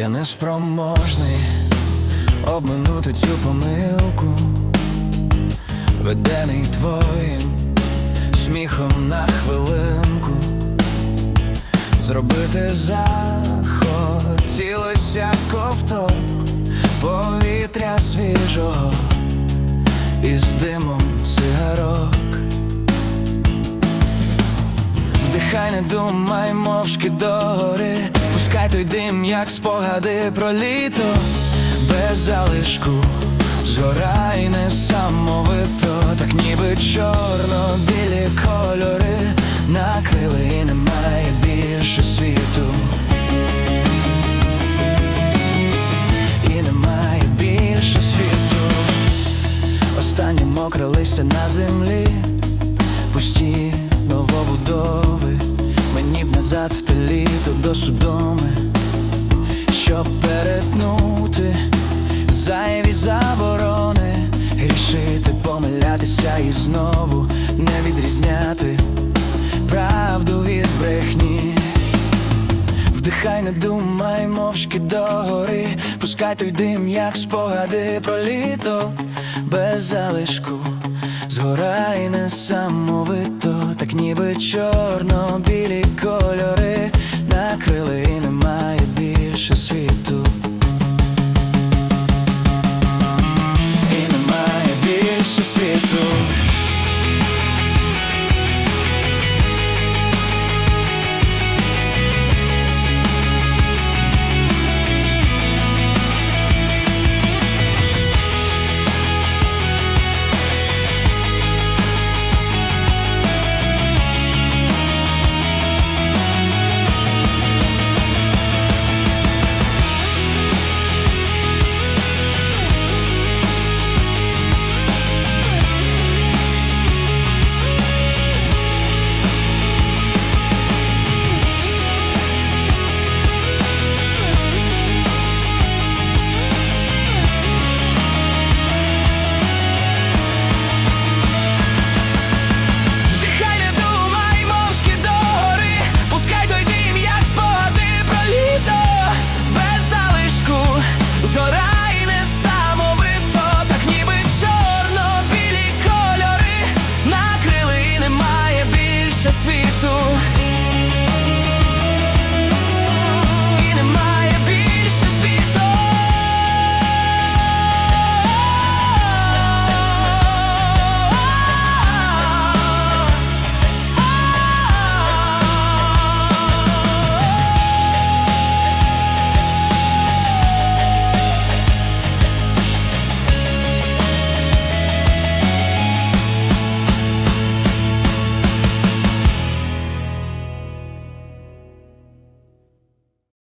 Я неспроможний обминути цю помилку, ведений твоїм сміхом на хвилинку, зробити захотілося ковток повітря свіжого із димом цигарок. Вдихай, не думай, мовчки догори Пускай той дим, як спогади про літо. Без залишку згорай несамовито. Так ніби чорно-білі кольори Накрили і немає більше світу. І немає більше світу. Останнє мокре листя на землі помилятися і знову не відрізняти правду від брехні. Вдихай, не думай, мовчки догори, пускай той дим, як спогади про літо, без залишку, згорай несамовито, так ніби чорно-білі кольори накрили і немає більше світу. І немає більше світу.